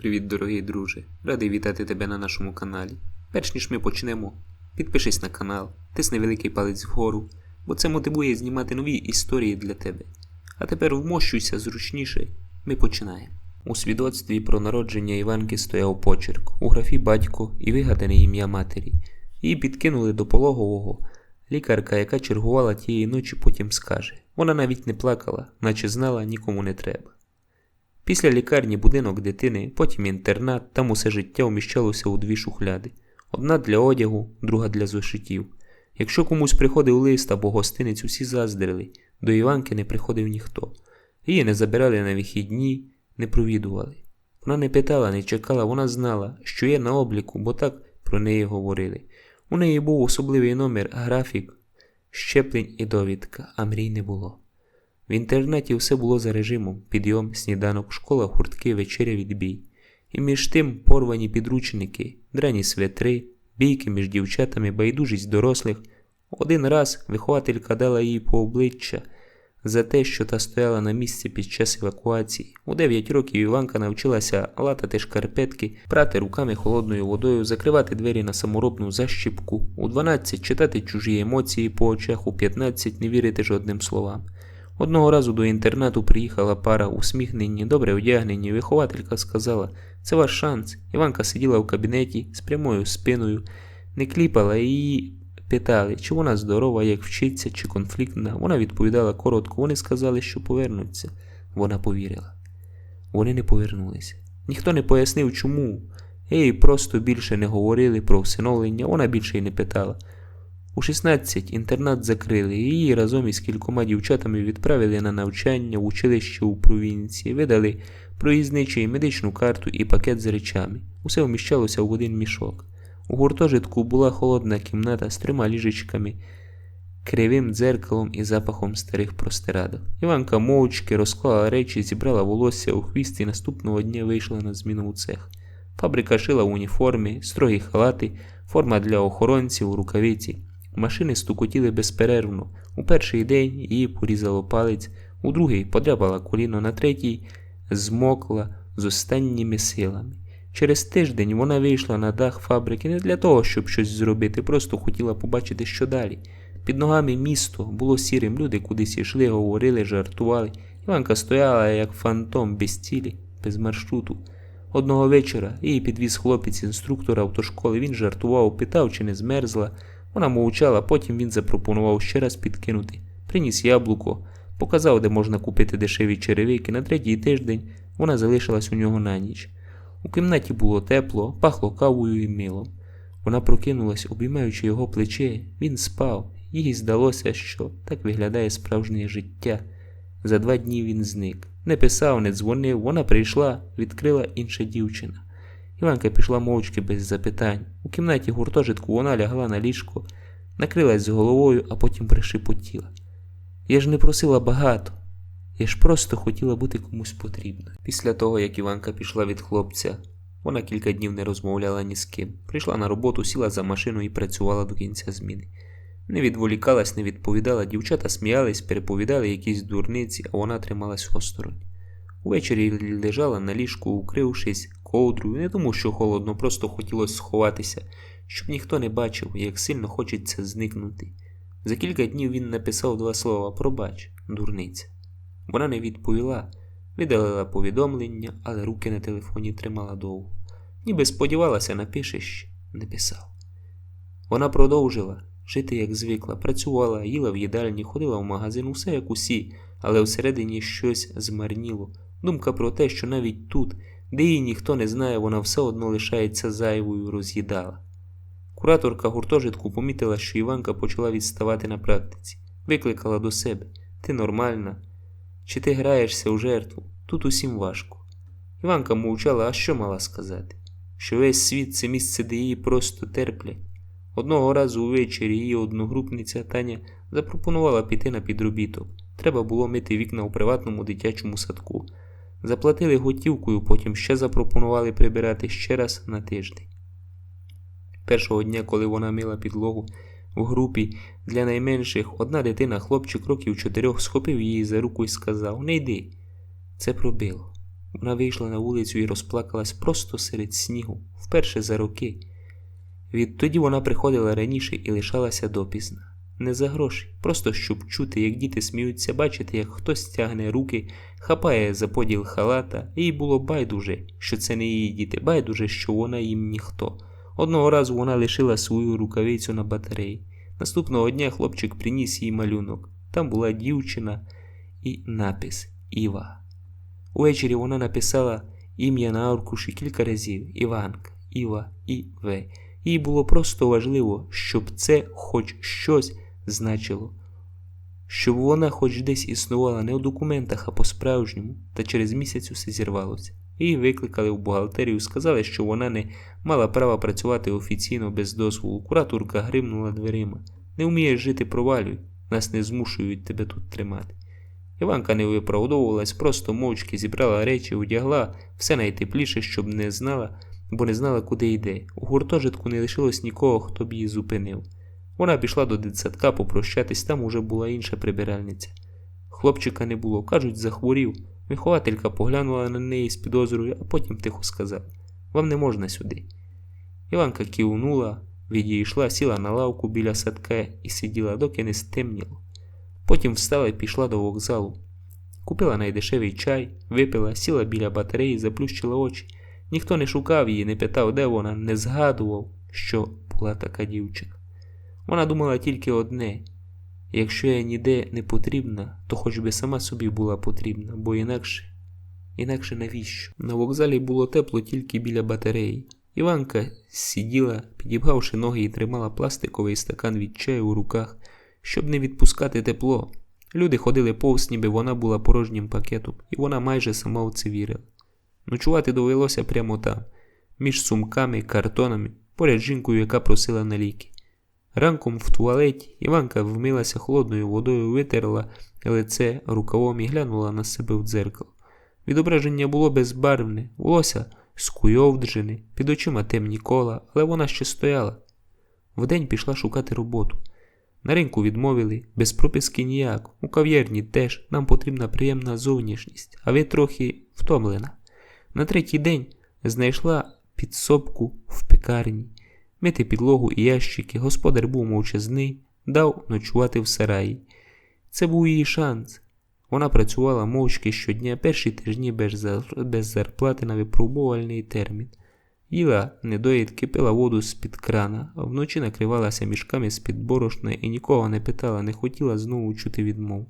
Привіт, дорогий друже! Радий вітати тебе на нашому каналі. Перш ніж ми почнемо, підпишись на канал, тисни великий палець вгору, бо це мотивує знімати нові історії для тебе. А тепер вмощуйся зручніше, ми починаємо. У свідоцтві про народження Іванки стояв почерк, у графі батько і вигадане ім'я матері. Її підкинули до пологового. Лікарка, яка чергувала тієї ночі, потім скаже. Вона навіть не плакала, наче знала нікому не треба. Після лікарні будинок дитини, потім інтернат, там усе життя вміщалося у дві шухляди: одна для одягу, друга для зошитів. Якщо комусь приходив лист або гостинець, усі заздрили, до Іванки не приходив ніхто. Її не забирали на вихідні, не провідували. Вона не питала, не чекала, вона знала, що є на обліку, бо так про неї говорили. У неї був особливий номер, графік, щеплень і довідка, а мрій не було. В інтернаті все було за режимом: підйом, сніданок, школа, гуртки, вечеря, відбій. І між тим порвані підручники, драні светри, бійки між дівчатами, байдужість дорослих. Один раз вихователька дала їй по обличчя за те, що та стояла на місці під час евакуації. У 9 років Іванка навчилася латати шкарпетки, прати руками холодною водою, закривати двері на саморобну защіпку, у 12 читати чужі емоції по очах, у 15 не вірити жодним словам. Одного разу до інтернату приїхала пара усміхнені, добре одягнені. Вихователька сказала: це ваш шанс. Іванка сиділа в кабінеті з прямою спиною, не кліпала і її питали, чи вона здорова, як вчиться, чи конфліктна. Вона відповідала коротко. Вони сказали, що повернуться. Вона повірила. Вони не повернулися. Ніхто не пояснив, чому. Їй просто більше не говорили про всиновлення, вона більше й не питала. У 16 інтернат закрили, її разом із кількома дівчатами відправили на навчання в училище у провінції, видали проїзничий медичну карту і пакет з речами. Усе вміщалося в один мішок. У гуртожитку була холодна кімната з трьома ліжечками, кривим дзеркалом і запахом старих простирадок. Іванка мовчки розклала речі, зібрала волосся у хвіст і наступного дня вийшла на зміну у цех. Фабрика шила в уніформі, строгі халати, форма для охоронців, рукавиці. Машини стукотіли безперервно. У перший день її порізало палець, у другий подряпала коліно, на третій змокла з останніми силами. Через тиждень вона вийшла на дах фабрики не для того, щоб щось зробити, просто хотіла побачити, що далі. Під ногами місто було сірим, люди кудись йшли, говорили, жартували. Іванка стояла як фантом без цілі, без маршруту. Одного вечора її підвіз хлопець інструктор автошколи. Він жартував, питав, чи не змерзла. Вона мовчала, потім він запропонував ще раз підкинути. Приніс яблуко, показав, де можна купити дешеві черевики. На третій тиждень вона залишилась у нього на ніч. У кімнаті було тепло, пахло кавою і милом. Вона прокинулась, обіймаючи його плече. Він спав. Їй здалося, що так виглядає справжнє життя. За два дні він зник. Не писав, не дзвонив. Вона прийшла, відкрила інша дівчина. Іванка пішла мовчки без запитань. У кімнаті гуртожитку вона лягла на ліжко, накрилась з головою, а потім пришепотіла. Я ж не просила багато. Я ж просто хотіла бути комусь потрібною. Після того, як Іванка пішла від хлопця, вона кілька днів не розмовляла ні з ким. Прийшла на роботу, сіла за машину і працювала до кінця зміни. Не відволікалась, не відповідала, дівчата сміялись, переповідали якісь дурниці, а вона трималась осторонь. Увечері лежала на ліжку, укрившись ковдрою, не тому, що холодно, просто хотілося сховатися, щоб ніхто не бачив, як сильно хочеться зникнути. За кілька днів він написав два слова Пробач, дурниця. Вона не відповіла, видалила повідомлення, але руки на телефоні тримала довго. Ніби сподівалася, напишеш, не писав. Вона продовжила жити, як звикла, працювала, їла в їдальні, ходила в магазин, усе як усі, але всередині щось змарніло. Думка про те, що навіть тут, де її ніхто не знає, вона все одно лишається зайвою, роз'їдала. Кураторка гуртожитку помітила, що Іванка почала відставати на практиці, викликала до себе Ти нормальна? Чи ти граєшся у жертву? Тут усім важко. Іванка мовчала, а що мала сказати? Що весь світ це місце, де її просто терплять. Одного разу увечері її одногрупниця Таня запропонувала піти на підробіток. Треба було мити вікна у приватному дитячому садку. Заплатили готівкою, потім ще запропонували прибирати ще раз на тиждень. Першого дня, коли вона мила підлогу в групі для найменших, одна дитина, хлопчик років чотирьох, схопив її за руку і сказав Не йди. Це пробило. Вона вийшла на вулицю і розплакалась просто серед снігу, вперше за роки. Відтоді вона приходила раніше і лишалася допізна. Не за гроші, просто щоб чути, як діти сміються, бачити, як хтось тягне руки, хапає за поділ халата, їй було байдуже, що це не її діти, байдуже, що вона їм ніхто. Одного разу вона лишила свою рукавицю на батареї. Наступного дня хлопчик приніс їй малюнок. Там була дівчина і напис Іва. Увечері вона написала ім'я на аркуші кілька разів Іванка, Іва і В. Їй було просто важливо, щоб це хоч щось значило, щоб вона хоч десь існувала не у документах, а по-справжньому, та через місяць усе зірвалося. Її викликали в бухгалтерію, сказали, що вона не мала права працювати офіційно без дозволу. Кураторка гримнула дверима. Не вмієш жити, провалюй, нас не змушують тебе тут тримати. Іванка не виправдовувалась, просто мовчки зібрала речі, одягла все найтепліше, щоб не знала, бо не знала, куди йде. У гуртожитку не лишилось нікого, хто б її зупинив. Вона пішла до дитсадка попрощатись, там уже була інша прибиральниця. Хлопчика не було, кажуть, захворів. Вихователька поглянула на неї з підозрою, а потім тихо сказала Вам не можна сюди. Іванка кивнула, відійшла, сіла на лавку біля садка і сиділа, доки не стемніло. Потім встала і пішла до вокзалу. Купила найдешевий чай, випила, сіла біля батареї, заплющила очі. Ніхто не шукав її, не питав, де вона, не згадував, що була така дівчинка. Вона думала тільки одне якщо я ніде не потрібна, то хоч би сама собі була потрібна, бо інакше, інакше навіщо? На вокзалі було тепло тільки біля батареї. Іванка сиділа, підібгавши ноги і тримала пластиковий стакан від чаю у руках, щоб не відпускати тепло. Люди ходили повз, ніби вона була порожнім пакетом, і вона майже сама в це вірила. Ночувати довелося прямо там, між сумками, картонами, поряд жінкою, яка просила на ліки. Ранком в туалеті Іванка вмилася холодною водою, витерла лице рукавом і глянула на себе в дзеркало. Відображення було безбарвне, волосся скуйовджене, під очима темні кола, але вона ще стояла. Вдень пішла шукати роботу. На ринку відмовили, без прописки ніяк, у кав'ярні теж нам потрібна приємна зовнішність, а ви трохи втомлена. На третій день знайшла підсобку в пекарні мити підлогу і ящики, господар був мовчазний, дав ночувати в сараї. Це був її шанс. Вона працювала мовчки щодня перші тижні без зарплати на випробувальний термін. Їла недоїдки, пила воду з-під крана, вночі накривалася мішками з-під борошна і нікого не питала, не хотіла знову чути відмов.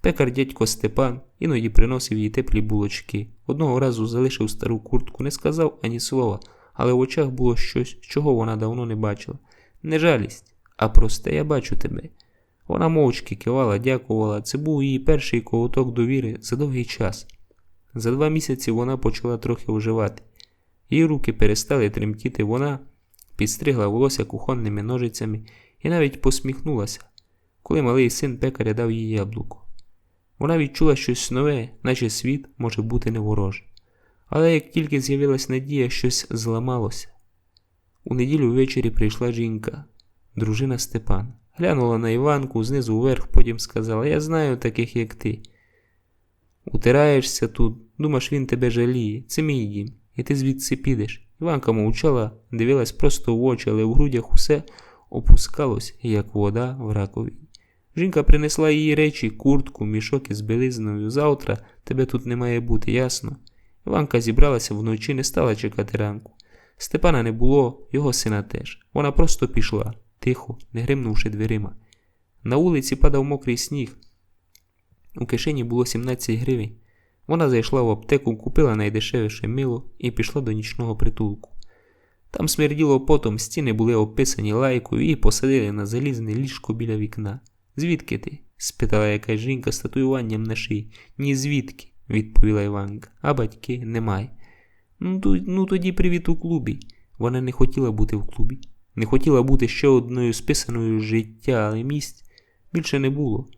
Пекар дядько Степан іноді приносив їй теплі булочки. Одного разу залишив стару куртку, не сказав ані слова, але в очах було щось, чого вона давно не бачила. Не жалість, а просте я бачу тебе. Вона мовчки кивала, дякувала. Це був її перший ковток довіри за довгий час. За два місяці вона почала трохи оживати. Її руки перестали тремтіти, вона підстригла волосся кухонними ножицями і навіть посміхнулася, коли малий син пекаря дав їй яблуко. Вона відчула щось нове, наче світ може бути неворожий. Але як тільки з'явилась надія, щось зламалося. У неділю ввечері прийшла жінка, дружина Степан. Глянула на Іванку знизу вверх, потім сказала: Я знаю таких, як ти. Утираєшся тут, думаєш, він тебе жаліє, це мій дім, і ти звідси підеш. Іванка мовчала, дивилась просто в очі, але в грудях усе опускалось, як вода в ракові. Жінка принесла її речі, куртку, мішок із білизною. Завтра тебе тут не має бути, ясно? Іванка зібралася вночі, не стала чекати ранку. Степана не було, його сина теж. Вона просто пішла, тихо, не гримнувши дверима. На вулиці падав мокрий сніг. У кишені було 17 гривень. Вона зайшла в аптеку, купила найдешевіше мило і пішла до нічного притулку. Там смерділо потом, стіни були описані лайкою і посадили на залізне ліжко біля вікна. Звідки ти? спитала якась жінка з татуюванням на шиї. Ні звідки відповіла Іванка, а батьки немає. Ну, ну тоді привіт у клубі. Вона не хотіла бути в клубі, не хотіла бути ще одною списаною життя, але місць більше не було.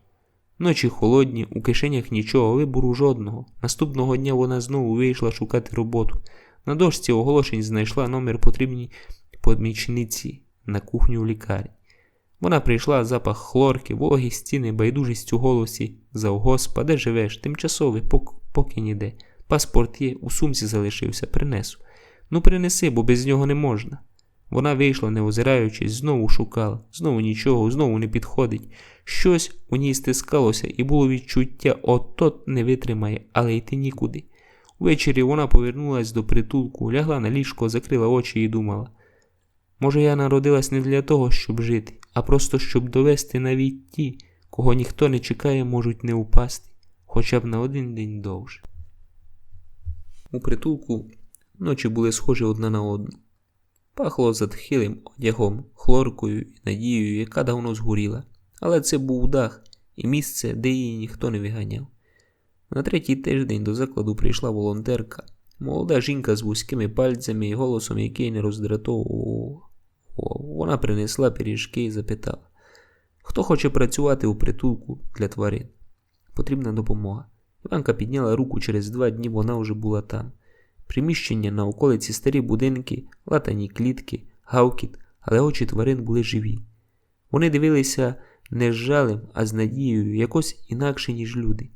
Ночі холодні, у кишенях нічого, вибору жодного. Наступного дня вона знову вийшла шукати роботу. На дошці оголошень знайшла номер потрібній помічниці на кухню в лікарні. Вона прийшла запах хлорки, вологі стіни, байдужість у голосі, завгоспа, де живеш, тимчасовий, поки ніде. Паспорт є, у сумці залишився, принесу. Ну, принеси, бо без нього не можна. Вона вийшла, не озираючись, знову шукала, знову нічого, знову не підходить. Щось у ній стискалося, і було відчуття, от-от не витримає, але йти нікуди. Увечері вона повернулась до притулку, лягла на ліжко, закрила очі і думала. Може, я народилась не для того, щоб жити, а просто щоб довести навіть ті, кого ніхто не чекає, можуть не упасти, хоча б на один день довше. У притулку ночі були схожі одна на одну. Пахло затхилим одягом, хлоркою і надією, яка давно згоріла, але це був дах і місце, де її ніхто не виганяв. На третій тиждень до закладу прийшла волонтерка, молода жінка з вузькими пальцями і голосом, який не роздратовував. Вона принесла пиріжки і запитала, хто хоче працювати у притулку для тварин? Потрібна допомога. Іванка підняла руку через два дні, вона вже була там. Приміщення на околиці старі будинки, латані клітки, гавкіт, але очі тварин були живі. Вони дивилися не з жалем, а з надією, якось інакше, ніж люди.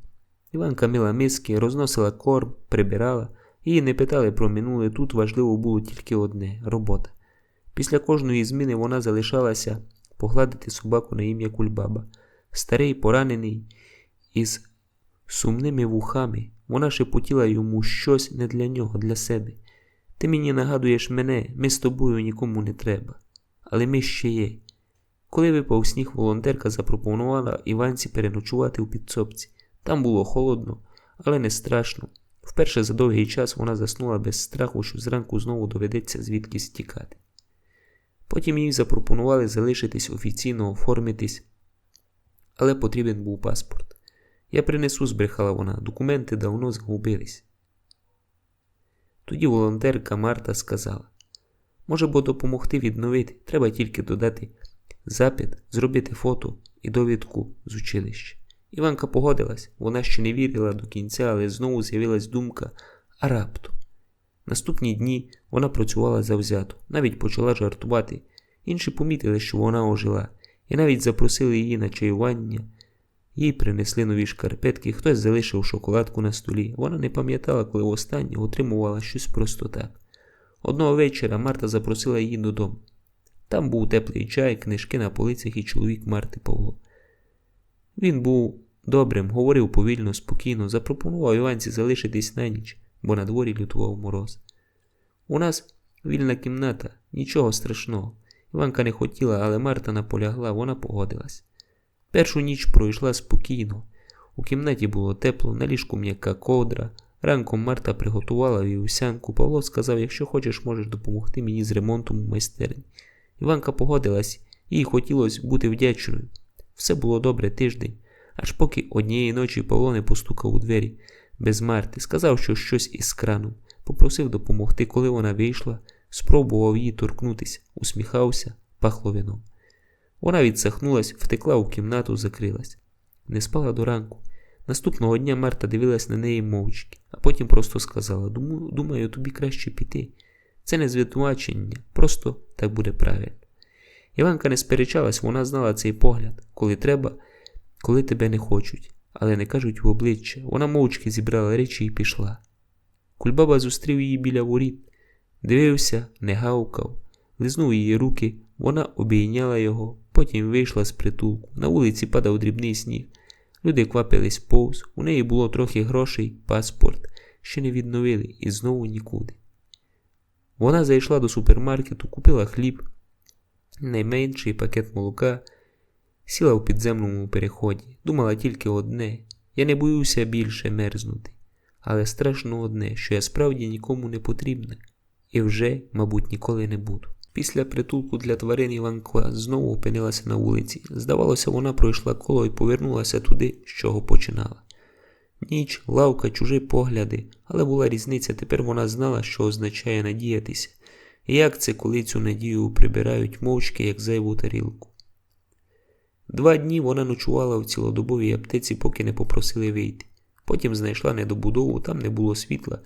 Іванка мила миски, розносила корм, прибирала, її не питали про минуле, тут важливо було тільки одне робота. Після кожної зміни вона залишалася погладити собаку на ім'я Кульбаба, старий, поранений, із сумними вухами. Вона шепотіла йому щось не для нього, для себе. Ти мені нагадуєш мене, ми з тобою нікому не треба. Але ми ще є. Коли випав сніг, волонтерка запропонувала Іванці переночувати у підсобці. Там було холодно, але не страшно. Вперше за довгий час вона заснула без страху, що зранку знову доведеться звідкись тікати. Потім їй запропонували залишитись офіційно оформитись, але потрібен був паспорт. Я принесу, збрехала вона, документи давно загубились. Тоді волонтерка Марта сказала: може, бо допомогти відновити, треба тільки додати запит, зробити фото і довідку з училища. Іванка погодилась, вона ще не вірила до кінця, але знову з'явилась думка, а раптом. Наступні дні вона працювала завзято, навіть почала жартувати. Інші помітили, що вона ожила, і навіть запросили її на чаювання. Їй принесли нові шкарпетки, хтось залишив шоколадку на столі. Вона не пам'ятала, коли востаннє отримувала щось просто так. Одного вечора Марта запросила її додому. Там був теплий чай, книжки на полицях і чоловік Марти Павло. Він був добрим, говорив повільно, спокійно, запропонував Іванці залишитись на ніч, бо на дворі лютував мороз. У нас вільна кімната, нічого страшного. Іванка не хотіла, але Марта наполягла, вона погодилась. Першу ніч пройшла спокійно. У кімнаті було тепло, на ліжку м'яка ковдра. Ранком Марта приготувала вівсянку. Павло сказав, якщо хочеш, можеш допомогти мені з ремонтом у майстерні. Іванка погодилась, їй хотілося бути вдячною. Все було добре тиждень, аж поки однієї ночі Павло не постукав у двері без Марти, сказав, що щось із краном, попросив допомогти, коли вона вийшла, спробував її торкнутися, усміхався, пахло вином. Вона відсахнулась, втекла у кімнату, закрилась. Не спала до ранку. Наступного дня Марта дивилась на неї мовчки, а потім просто сказала: Думаю, тобі краще піти. Це не звинувачення, просто так буде правильно. Іванка не сперечалась, вона знала цей погляд, коли треба, коли тебе не хочуть, але не кажуть в обличчя. Вона мовчки зібрала речі і пішла. Кульбаба зустрів її біля воріт, дивився, не гавкав, лизнув її руки, вона обійняла його, потім вийшла з притулку. На вулиці падав дрібний сніг. Люди квапились повз, у неї було трохи грошей, паспорт, ще не відновили і знову нікуди. Вона зайшла до супермаркету, купила хліб, найменший пакет молока, сіла у підземному переході, думала тільки одне я не боюся більше мерзнути, але страшно одне, що я справді нікому не потрібна і вже, мабуть, ніколи не буду. Після притулку для тварин Іванка знову опинилася на вулиці. Здавалося, вона пройшла коло і повернулася туди, з чого починала. Ніч, лавка, чужі погляди, але була різниця, тепер вона знала, що означає надіятися, і як це, коли цю надію прибирають мовчки, як зайву тарілку. Два дні вона ночувала в цілодобовій аптеці, поки не попросили вийти. Потім знайшла недобудову, там не було світла,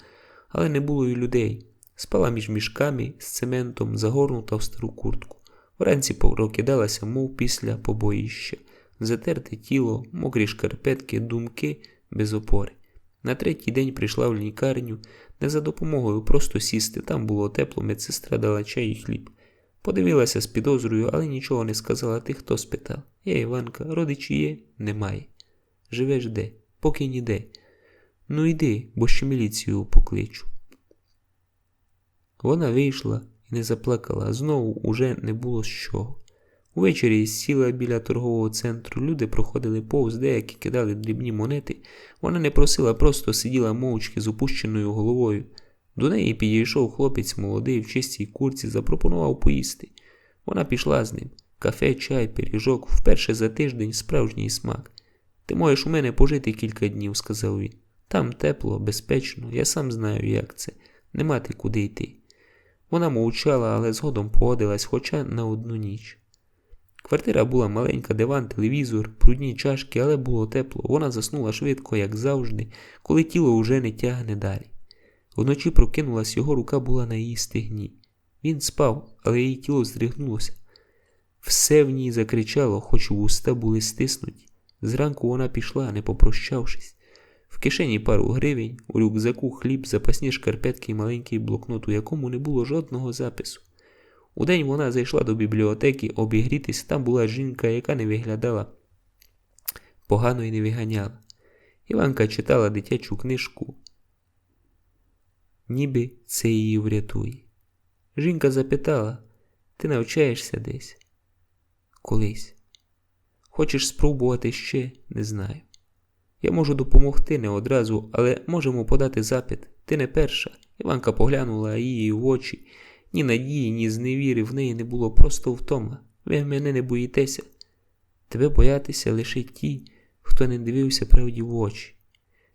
але не було й людей. Спала між мішками з цементом, загорнута в стару куртку. Вранці прокидалася, мов після побоїща, затерте тіло, мокрі шкарпетки, думки без опори. На третій день прийшла в лікарню не за допомогою просто сісти. Там було тепло, медсестра дала чай і хліб. Подивилася з підозрою, але нічого не сказала. Ти хто спитав? Я Іванка, родичі є? Немає. Живеш де? Поки ніде. Ну йди, бо ще міліцію покличу. Вона вийшла і не заплакала, знову уже не було з чого. Увечері сіла біля торгового центру, люди проходили повз, деякі кидали дрібні монети. Вона не просила, просто сиділа мовчки з опущеною головою. До неї підійшов хлопець молодий в чистій курці, запропонував поїсти. Вона пішла з ним. Кафе, чай, пиріжок, вперше за тиждень справжній смак. Ти можеш у мене пожити кілька днів, сказав він. Там тепло, безпечно, я сам знаю, як це. Нема ти куди йти. Вона мовчала, але згодом погодилась хоча на одну ніч. Квартира була маленька, диван, телевізор, прудні чашки, але було тепло. Вона заснула швидко, як завжди, коли тіло уже не тягне далі. Вночі прокинулась, його рука була на її стегні. Він спав, але її тіло здригнулося. Все в ній закричало, хоч вуста були стиснуті. Зранку вона пішла, не попрощавшись. В кишені пару гривень, у рюкзаку хліб, запасні шкарпетки і маленький блокнот, у якому не було жодного запису. Удень вона зайшла до бібліотеки обігрітись, там була жінка, яка не виглядала погано і не виганяла. Іванка читала дитячу книжку, ніби це її врятує. Жінка запитала: Ти навчаєшся десь? Колись. Хочеш спробувати ще? Не знаю. Я можу допомогти не одразу, але можемо подати запит. Ти не перша. Іванка поглянула її в очі. Ні надії, ні зневіри в неї не було просто втома. Ви мене не боїтеся. Тебе боятися лише ті, хто не дивився правді в очі.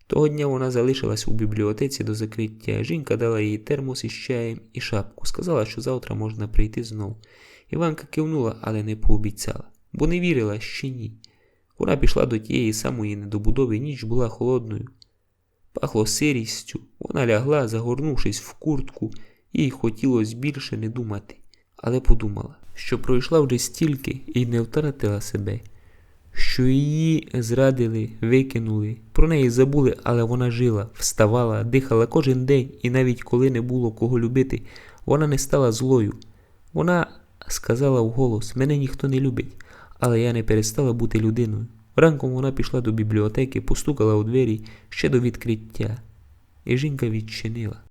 Того дня вона залишилась у бібліотеці до закриття. Жінка дала їй термос із чаєм і шапку. Сказала, що завтра можна прийти знову. Іванка кивнула, але не пообіцяла, бо не вірила ще ні. Вона пішла до тієї самої недобудови, ніч була холодною. Пахло сирістю, вона лягла, загорнувшись в куртку, їй хотілося більше не думати, але подумала, що пройшла вже стільки і не втратила себе, що її зрадили, викинули, про неї забули, але вона жила, вставала, дихала кожен день, і навіть коли не було кого любити, вона не стала злою. Вона сказала вголос: мене ніхто не любить, але я не перестала бути людиною. Ранком вона пішла до бібліотеки, постукала у двері ще до відкриття, і жінка відчинила.